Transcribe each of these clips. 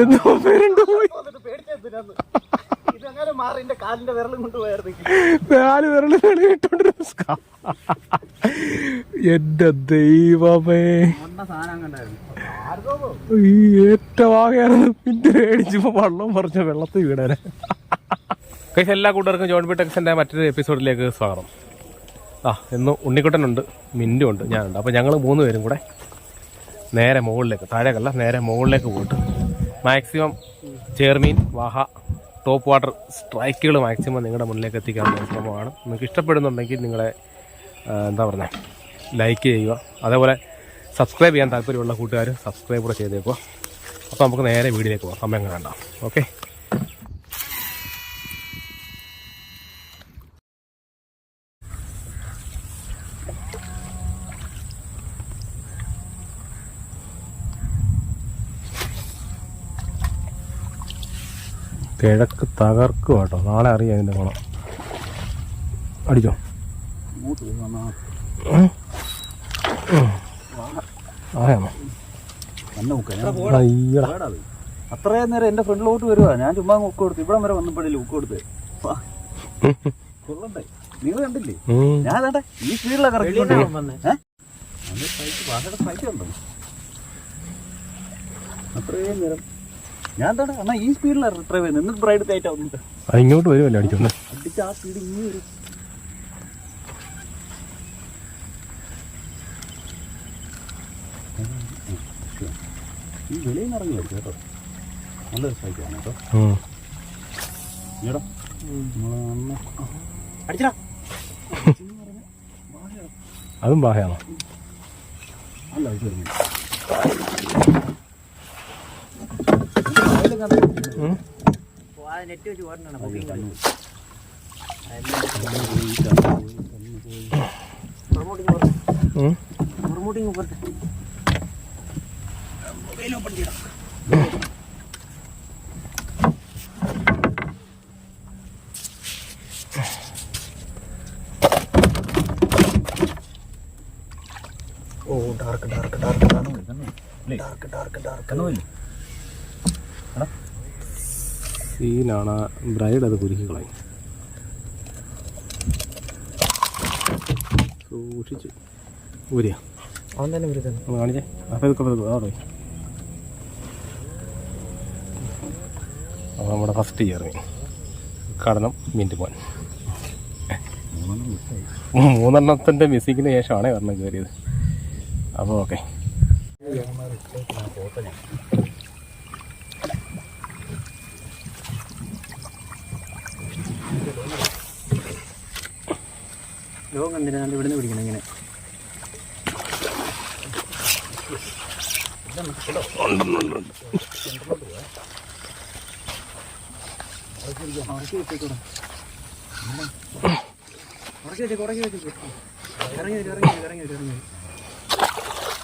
എന്തോ പേരുണ്ട്? കൊണ്ട് നാല് വിരൽ ഇട്ടോണ്ടിരുന്ന സ്കാ. എന്റെ ദൈവമേ. ഈ ഏറ്റവാകയായിരുന്നു പിന്നെ പേടിച്ചപ്പോ വള്ളം പറഞ്ഞ വെള്ളത്തിൽ വീടാനെ എല്ലാ കൂട്ടുകാർക്കും ജോൺ ബി ടെക്സിന്റെ മറ്റൊരു എപ്പിസോഡിലേക്ക് സ്വാഗതം. ആ ഇന്ന് ഉണ്ണിക്കുട്ടനുണ്ട് മിന്റും ഉണ്ട് ഞാനുണ്ട്. അപ്പോൾ ഞങ്ങൾ മൂന്ന് പേരും കൂടെ നേരെ മുകളിലേക്ക് താഴേക്കല്ല നേരെ മുകളിലേക്ക് പോയിട്ട് മാക്സിമം ചേർമീൻ വാഹ ടോപ്പ് വാട്ടർ സ്ട്രൈക്കുകൾ മാക്സിമം നിങ്ങളുടെ മുന്നിലേക്ക് എത്തിക്കാനുള്ള ശ്രമമാണ് നിങ്ങൾക്ക് ഇഷ്ടപ്പെടുന്നുണ്ടെങ്കിൽ നിങ്ങളെ എന്താ പറഞ്ഞത് ലൈക്ക് ചെയ്യുക. അതേപോലെ സബ്സ്ക്രൈബ് ചെയ്യാൻ താല്പര്യമുള്ള കൂട്ടുകാർ സബ്സ്ക്രൈബ് കൂടെ ചെയ്തേക്കുക. അപ്പോൾ നമുക്ക് നേരെ വീഡിയോയിലേക്ക് പോകാം. സമയം വേണ്ട ഓക്കെ കിഴക്ക് തകർക്കും കേട്ടോ. നാളെ അറിയാം അതിന്റെ കുളം അടിച്ചോ? ആയാണോ അത്രയും നേരം എന്റെ ഫ്രണ്ടിലോട്ട് വരുവാ. ഞാൻ ചുമ്മാ ഉക്ക് കൊടുത്തു. ഇവിടെ വരെ വന്നപ്പോഴല്ലേ ഉക്ക് കൊടുത്ത്. കൊള്ളണ്ടേ. നിങ്ങൾ കണ്ടില്ലേ? ഞാൻ വേണ്ടേ ഈ സ്പീഡിലാണ് കറക്റ്റ് ഉണ്ടോ? അത്രയും നേരം ഞാൻ അണ്ണാ ഈ സ്പീഡിലാണ് റിട്രൈവ് ചെയ്യുന്നത് എന്നിട്ട് ബ്രൈഡ് കയറ്റാ വന്നിട്ട് അത് ഇങ്ങോട്ട് വരുമല്ലോ അടിച്ചോ അടിച്ച് ആ സ്പീഡ് ഇങ്ങനെ വരും. ഈ വെളിയിൽ നിന്ന് ഇറങ്ങി കേട്ടോ. നല്ല കേട്ടോ. ഉം. ഈടാ അടിച്ചടാ. അതും ബാഹയാണോ? അല്ല അത് വരുന്നു net dark oh dark dark dark dark dark dark കണ്ണുമില്ലേ സീനാണ് ബ്രൈഡ് അത് കുരുക്കി കളയും. സൂക്ഷിച്ച്. ഊരിയാ. അവൻ തന്നെ ഒന്ന് കാണിച്ചേ. അപ്പം ഇതൊക്കെ അവിടെ അപ്പോൾ നമ്മുടെ ഫസ്റ്റ് ഇയർ കടനം മിന്റ് പോൻ മൂന്നെണ്ണത്തിന്റെ മിസ്സിങ്ങിന് ശേഷമാണ് ഒരെണ്ണം കയറിയത്. അപ്പോൾ ഓക്കെ ലോകം കണ്ടില്ല ഇവിടുന്ന് പിടിക്കണം ഇങ്ങനെ?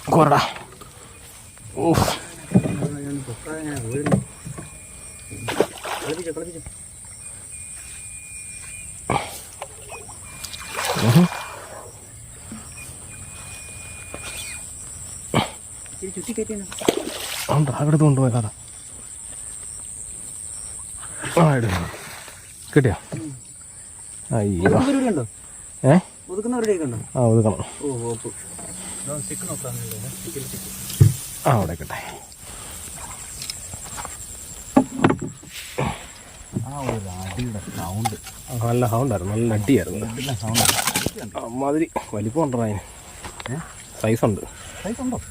കൊറടാ. ഓഫ് കളിപ്പിച്ചോ കളിപ്പിച്ചോ ഇച്ചിരി കൊണ്ടുപോയതാ ഉണ്ട്? ആ കിട്ടിയോ? അയ്യോ ഉണ്ടോ? ഏ? ആ ഒതുക്കണം. ആ അവിടെ കിട്ടെ ആ ഒരു അടിയുടെ സൗണ്ട് നല്ല സൗണ്ടായിരുന്നു നല്ല അടിയായിരുന്നു. അമ്മാതിരി വലിപ്പം ഉണ്ടോ അതിന്? ഏ?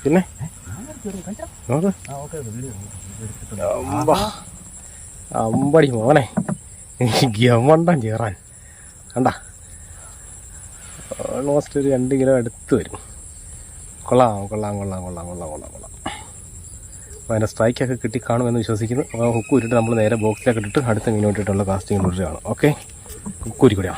പിന്നെ? അമ്പടി മോനെ. ഗമണ്ടം ചേറാൻ. കണ്ട? ഓൾമോസ്റ്റ് ഒരു രണ്ട് കിലോ അടുത്ത് വരും. കൊള്ളാം കൊള്ളാം കൊള്ളാം കൊള്ളാം കൊള്ളാം കൊള്ളാം കൊള്ളാം. അപ്പോൾ അതിന്റെ സ്ട്രൈക്കൊക്കെ കിട്ടി കാണുമെന്ന് വിശ്വസിക്കുന്നു. അപ്പോൾ ഹുക്ക് ഉരുട്ട് നമ്മൾ നേരെ ബോക്സിലൊക്കെ ഇട്ടിട്ട് അടുത്ത മീൻ ഇട്ടിട്ടുള്ള കാസ്റ്റിംഗ് തുടരുകയാണ് ഓക്കെ ഹുക്ക് ഉരിക്കൂടിയാ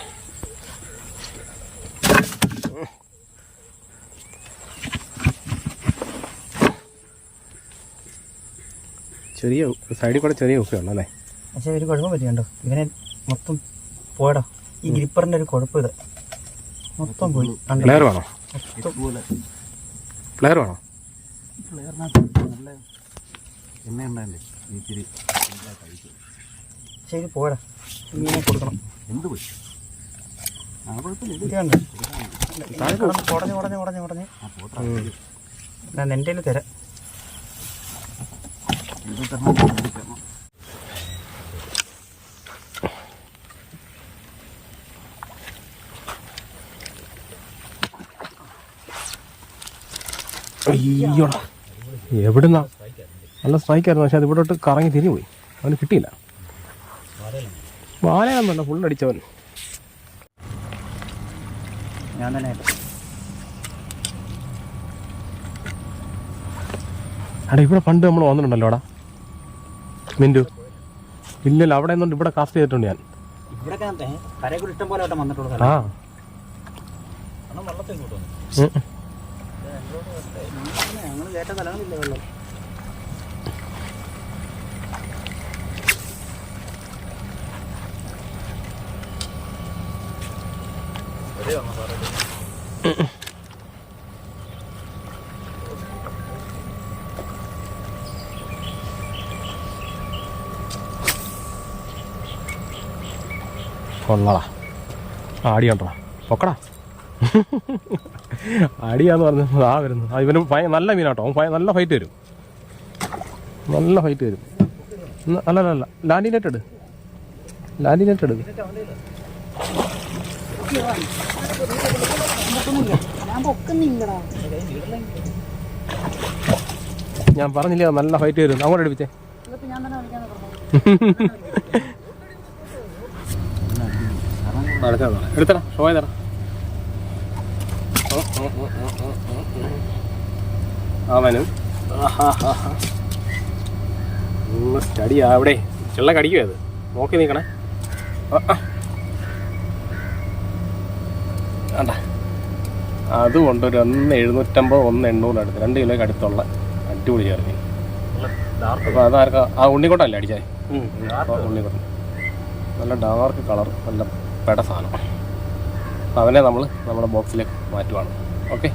ചെറിയ സൈഡിൽ കൂടെ ചെറിയ ഉപ്പയുള്ളൂ അല്ലേ? പക്ഷേ ഒരു കുഴപ്പം പറ്റിയുണ്ടോ ഇവനെ മൊത്തം പോയടാ. ഈ ഗ്രിപ്പറിന്റെ ഒരു കുഴപ്പം ഇത്. മൊത്തം പോയി. പ്ലെയർ വേണോ? പ്ലെയർ വേണോ? എണ്ണ ശരി പോടാ ഇങ്ങനെ കൊടുക്കണം. എന്ത് പോയി കുഴപ്പമില്ല കണ്ടോ? കുടഞ്ഞ് കുടഞ്ഞ് കുടഞ്ഞ് കുടഞ്ഞ് ഞാൻ എന്റെ തരാം ഇത് തരണം ഇത് തരണം അയ്യോടാ. എവിടുന്നാ? നല്ല സ്ട്രൈക്കായിരുന്നു പക്ഷെ അത് ഇവിടോട്ട് കറങ്ങി തിരിഞ്ഞു പോയി അവന് കിട്ടിയില്ല. വാലയാണെന്നല്ല ഫുൾ അടിച്ചവൻ. ഞാൻ തന്നെ അവിടെ ഇവിടെ പണ്ട് നമ്മൾ വന്നിട്ടുണ്ടല്ലോ എടാ മിന്റു. ഇല്ലല്ലോ അവിടെ നിന്നുണ്ട്. ഇവിടെ കാസ്റ്റ് ചെയ്തിട്ടുണ്ട് ഞാൻ. ഇവിടെ കരയെ കൂടി ഇഷ്ടം പോലെ വട്ടം വന്നിട്ടുള്ള ആ. ആടി കൊള്ളടാ ആടിയാണ്ടാ? പൊക്കടാ. ആടിയാന്ന് പറഞ്ഞ ആ വരുന്നു. ആ ഇവന് ഭയ- നല്ല മീനാട്ടോ. അവൻ നല്ല ഫൈറ്റ് വരും. നല്ല ഫൈറ്റ് വരും. അല്ലല്ല അല്ല അല്ല അല്ല. ലാൻഡിനേറ്റ് ലാൻഡിനേറ്റ് എടുക്ക് ഞാൻ പറഞ്ഞില്ലേ നല്ല ഫൈറ്റ് വരും. അങ്ങോട്ട് എടുപ്പിച്ചേ. ഞാൻ എടുത്തടാ ഷോ ചെയ്തടാ അവനും. സ്റ്റഡി അവിടെ. ചെള്ള കടിക്കുക അത് നോക്കി നിൽക്കണേ. വേണ്ട. അതുകൊണ്ട് ഒരു ഒന്ന് എഴുന്നൂറ്റമ്പത് ഒന്ന് എണ്ണൂറ് അടുത്ത്. രണ്ട് കിലോയ്ക്ക് അടുത്തുള്ള അടിപൊളി ചേർന്ന് അപ്പോൾ അതാർക്കാ? ആ ഉണ്ണിക്കോട്ടല്ലേ അടിച്ചേ? ഉണ്ണിക്കോട്ടൻ. നല്ല ഡാർക്ക് കളർ നല്ല പെട സാധനം. അപ്പോൾ അവനെ നമ്മൾ നമ്മുടെ ബോക്സിലേക്ക് മാറ്റുവാണ്. ഓക്കെ?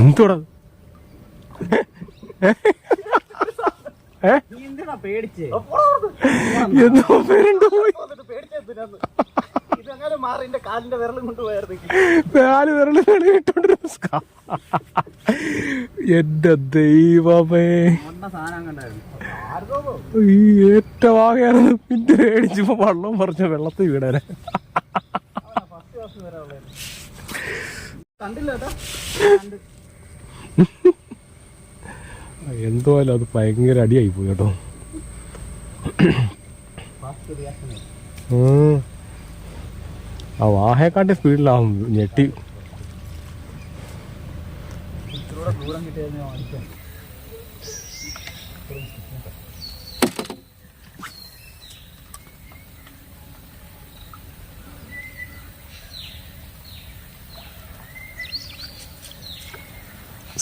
എന്തുടാ എന്തോ പേരുണ്ടോ? പോയി കാലിന്റെ വിരലും കൊണ്ട് പോയായിരുന്നു നാല് വിരൽ ഇട്ടോണ്ടിരുന്ന എന്റെ ദൈവമേ. ഒന്ന സാധനം കണ്ടായിരുന്നു. ഈ ഏറ്റവും ആകെയായിരുന്നു പിന്നെ മേടിച്ചപ്പോ വള്ളം പറിച്ച വെള്ളത്തിൽ വീടാനെ എന്തുവായാലും അത് ഭയങ്കര അടിയായി പോയി കേട്ടോ. ഉം. ആ വാഹയെക്കാട്ടി സ്പീഡിലാവും ഞെട്ടി.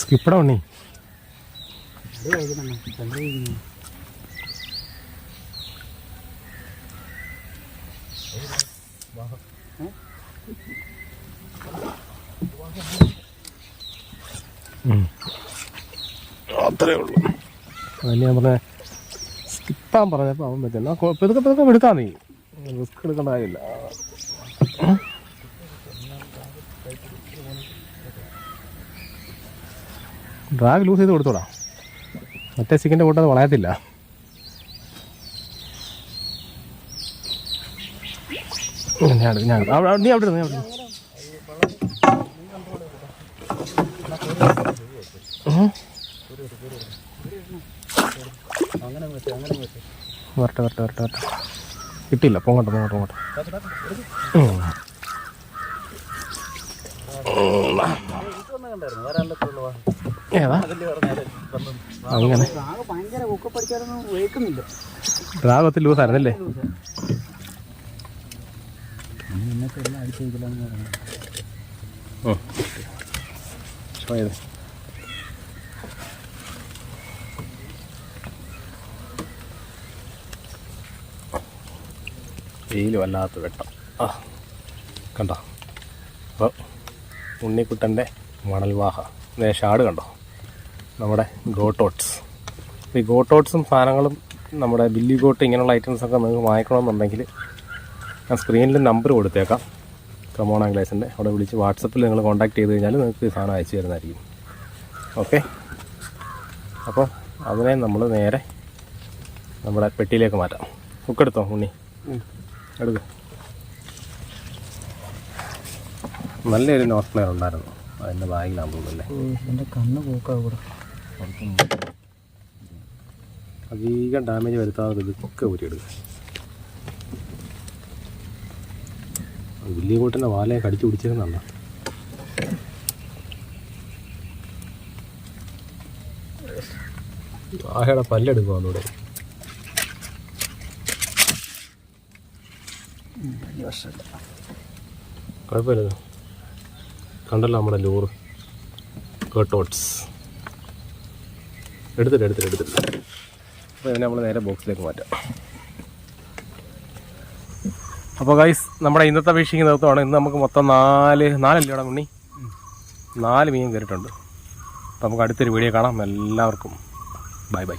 സ്കിപ്പടാ ഉണ്ണി. അത്രേ ഉള്ളൂ. അതന്നെ ഞാൻ പറഞ്ഞ സ്കിപ്പാൻ പറഞ്ഞപ്പോൾ അവൻ പറ്റില്ല. പെതുക്കെ പെതുക്കെ എടുക്കാൻ നീ. റിസ്ക് എടുക്കേണ്ട കാര്യമില്ല. ഡ്രാഗ് ലൂസ് ചെയ്ത് കൊടുത്തോടാ. മറ്റേ സിക്കിന്റെ കൂട്ടത് വളയത്തില്ല. ഞാൻ ഞാൻ നീ അവിടെ നീ അവിടെ. വരട്ടെ വരട്ടെ വരട്ടെ വരട്ടെ. കിട്ടിയില്ല പോങ്ങട്ടെ പോങ്ങട്ടെ പോങ്ങട്ടെ. അങ്ങനെ. രാഗത്തിൽ ലൂസായിരുന്നല്ലേ ഇന്നത്തെ എല്ലാം അടിച്ചു വയ്ക്കലാന്ന് പറഞ്ഞു ഉം. വെയിൽ വല്ലാത്ത വെട്ടം. ആ കണ്ടോ? അപ്പോൾ ഉണ്ണിക്കുട്ടന്റെ മണൽവാഹ. നേ ഷാട് കണ്ടോ? നമ്മുടെ ഗോട്ടോട്ട്സ് ഈ ഗോട്ടോട്ട്സും സാധനങ്ങളും നമ്മുടെ ബില്ലി ഗോട്ട് ഇങ്ങനെയുള്ള ഐറ്റംസൊക്കെ നിങ്ങൾക്ക് വാങ്ങിക്കണമെന്നുണ്ടെങ്കിൽ ഞാൻ സ്ക്രീനിൽ നമ്പർ കൊടുത്തേക്കാം. കമോൺ ആംഗ്ലേസിന്റെ അവിടെ വിളിച്ച് വാട്സപ്പിൽ നിങ്ങൾ കോൺടാക്ട് ചെയ്ത് കഴിഞ്ഞാൽ നിങ്ങൾക്ക് ഈ സാധനം അയച്ചു തരുന്നതായിരിക്കും. ഓക്കെ അപ്പോൾ അതിനെ നമ്മൾ നേരെ നമ്മുടെ പെട്ടിയിലേക്ക് മാറ്റാം. ബുക്കെടുത്തോ ഉണ്ണി? എടുക്ക. നല്ലൊരു നോർത്ത് പ്ലെയർ ഉണ്ടായിരുന്നു. അതിന്റെ ബാഗിലാണെന്ന് എന്റെ കണ്ണ് പോക്കാ കൂടെ അധികം ഡാമേജ് വരുത്താതെ ഇതൊക്കെ ഊരിയെടുക്കുക വലിയ കൂട്ടിന്റെ വാലയെ കടിച്ചു പിടിച്ചിരുന്നല്ല വാഹയുടെ പല്ലെടുക്കുക ഒന്നുകൂടെ. കുഴപ്പമില്ല കണ്ടല്ലോ നമ്മുടെ ലൂറ് കേട്ടോട്സ് എടുത്തിട്ട് എടുത്തിട്ട് എടുത്തിട്ട്. അപ്പോൾ ഇതിനെ നമ്മൾ നേരെ ബോക്സിലേക്ക് മാറ്റാം. അപ്പോൾ ഗൈസ് നമ്മുടെ ഇന്നത്തെ വീക്ഷിക്ക് നിർത്തുവാണ് ഇന്ന് നമുക്ക് മൊത്തം നാല് നാലല്ലേ ഇവിടെ ഉണ്ണി? നാല് മീൻ കയറിയിട്ടുണ്ട്. അപ്പോൾ നമുക്ക് അടുത്തൊരു വീഡിയോ കാണാം. എല്ലാവർക്കും. Bye bye